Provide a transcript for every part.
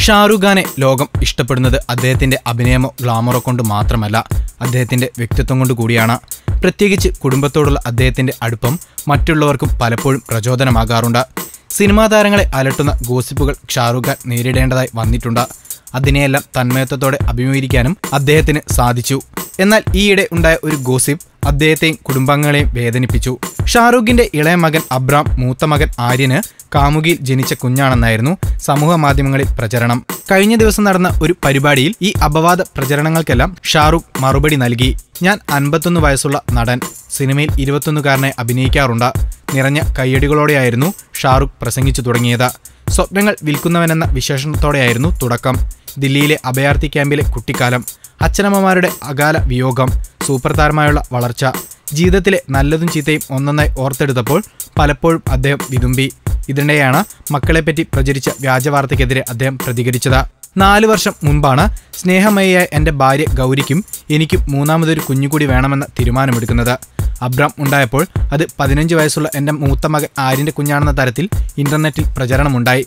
ഷാറുഖ് ഖാനെ ലോകം ഇഷ്ടപ്പെടുന്നത് അദ്ദേഹത്തിന്റെ അഭിനയമോ ഗ്ലാമറോ കൊണ്ട് മാത്രമല്ല അദ്ദേഹത്തിന്റെ വ്യക്തിത്വം കൊണ്ട് കൂടിയാണ്. പ്രത്യേകിച്ച് കുടുംബത്തോടുള്ള അദ്ദേഹത്തിന്റെ അടുപ്പം മറ്റുള്ളവർക്കും പലപ്പോഴും പ്രചോദനമാകാറുണ്ട്. സിനിമാ താരങ്ങളെ അലട്ടുന്ന ഗോസിപ്പുകൾ ഷാറുഖ് ഖാൻ നേരിടേണ്ടതായി വന്നിട്ടുണ്ട്. അതിനെയെല്ലാം തന്മയത്വത്തോടെ അഭിമുഖീകരിക്കാനും അദ്ദേഹത്തിന് സാധിച്ചു. എന്നാൽ ഈയിടെ ഉണ്ടായ ഒരു ഗോസിപ്പ് അദ്ദേഹത്തെയും കുടുംബാംഗങ്ങളെയും വേദനിപ്പിച്ചു. ഷാറൂഖിന്റെ ഇളയ മകൻ അബ്രാം മൂത്ത മകൻ ആര്യന് കാമുകിയിൽ ജനിച്ച കുഞ്ഞാണെന്നായിരുന്നു സമൂഹ മാധ്യമങ്ങളിൽ പ്രചരണം. കഴിഞ്ഞ ദിവസം നടന്ന ഒരു പരിപാടിയിൽ ഈ അപവാദ പ്രചരണങ്ങൾക്കെല്ലാം ഷാറൂഖ് മറുപടി നൽകി. ഞാൻ അൻപത്തൊന്ന് വയസ്സുള്ള നടൻ സിനിമയിൽ ഇരുപത്തൊന്നുകാരനെ അഭിനയിക്കാറുണ്ട്. നിറഞ്ഞ കയ്യടികളോടെയായിരുന്നു ഷാറൂഖ് പ്രസംഗിച്ചു തുടങ്ങിയത്. സ്വപ്നങ്ങൾ വിൽക്കുന്നവനെന്ന വിശേഷണത്തോടെയായിരുന്നു തുടക്കം. ദില്ലിയിലെ അഭയാർത്ഥി ക്യാമ്പിലെ കുട്ടിക്കാലം അച്ഛനമ്മമാരുടെ അകാല വിയോഗം സൂപ്പർ താരമായുള്ള വളർച്ച ജീവിതത്തിലെ നല്ലതും ചീത്തയും ഒന്നൊന്നായി ഓർത്തെടുത്തപ്പോൾ പലപ്പോഴും അദ്ദേഹം വിതുമ്പി. ഇതിനിടെയാണ് മക്കളെപ്പറ്റി പ്രചരിച്ച വ്യാജവാർത്തയ്ക്കെതിരെ അദ്ദേഹം പ്രതികരിച്ചത്. നാലു വർഷം മുൻപാണ് സ്നേഹമയിയായ എന്റെ ഭാര്യ ഗൗരിക്കും എനിക്കും മൂന്നാമതൊരു കുഞ്ഞുകൂടി വേണമെന്ന തീരുമാനമെടുക്കുന്നത്. അബ്രാം ഉണ്ടായപ്പോൾ അത് പതിനഞ്ച് വയസ്സുള്ള എന്റെ മൂത്ത മകൻ ആര്യന്റെ കുഞ്ഞാണെന്ന തരത്തിൽ ഇന്റർനെറ്റിൽ പ്രചരണമുണ്ടായി.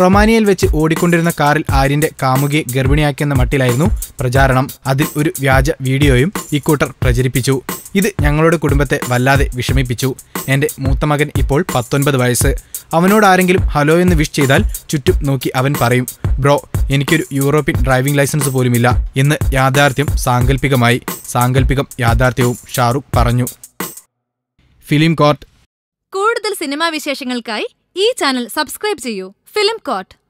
റൊമാനിയയിൽ വെച്ച് ഓടിക്കൊണ്ടിരുന്ന കാറിൽ ആര്യന്റെ കാമുകിയെ ഗർഭിണിയാക്കിയെന്ന മട്ടിലായിരുന്നു പ്രചാരണം. അതിൽ ഒരു വ്യാജ വീഡിയോയും ഇക്കൂട്ടർ പ്രചരിപ്പിച്ചു. ഇത് ഞങ്ങളുടെ കുടുംബത്തെ വല്ലാതെ വിഷമിപ്പിച്ചു. എന്റെ മൂത്ത മകൻ ഇപ്പോൾ പത്തൊൻപത് വയസ്സ്. അവനോട് ആരെങ്കിലും ഹലോ എന്ന് വിഷ് ചെയ്താൽ ചുറ്റും നോക്കി അവൻ പറയും ബ്രോ എനിക്കൊരു യൂറോപ്യൻ ഡ്രൈവിംഗ് ലൈസൻസ് പോലുമില്ല എന്ന് യാഥാർത്ഥ്യം സാങ്കല്പികമായി സാങ്കല്പികം യാഥാർത്ഥ്യവും ഷാറുഖ് പറഞ്ഞു. Film court. കൂടുതൽ സിനിമാ വിശേഷങ്ങൾക്കായി ഈ ചാനൽ സബ്സ്ക്രൈബ് ചെയ്യൂ. Film coat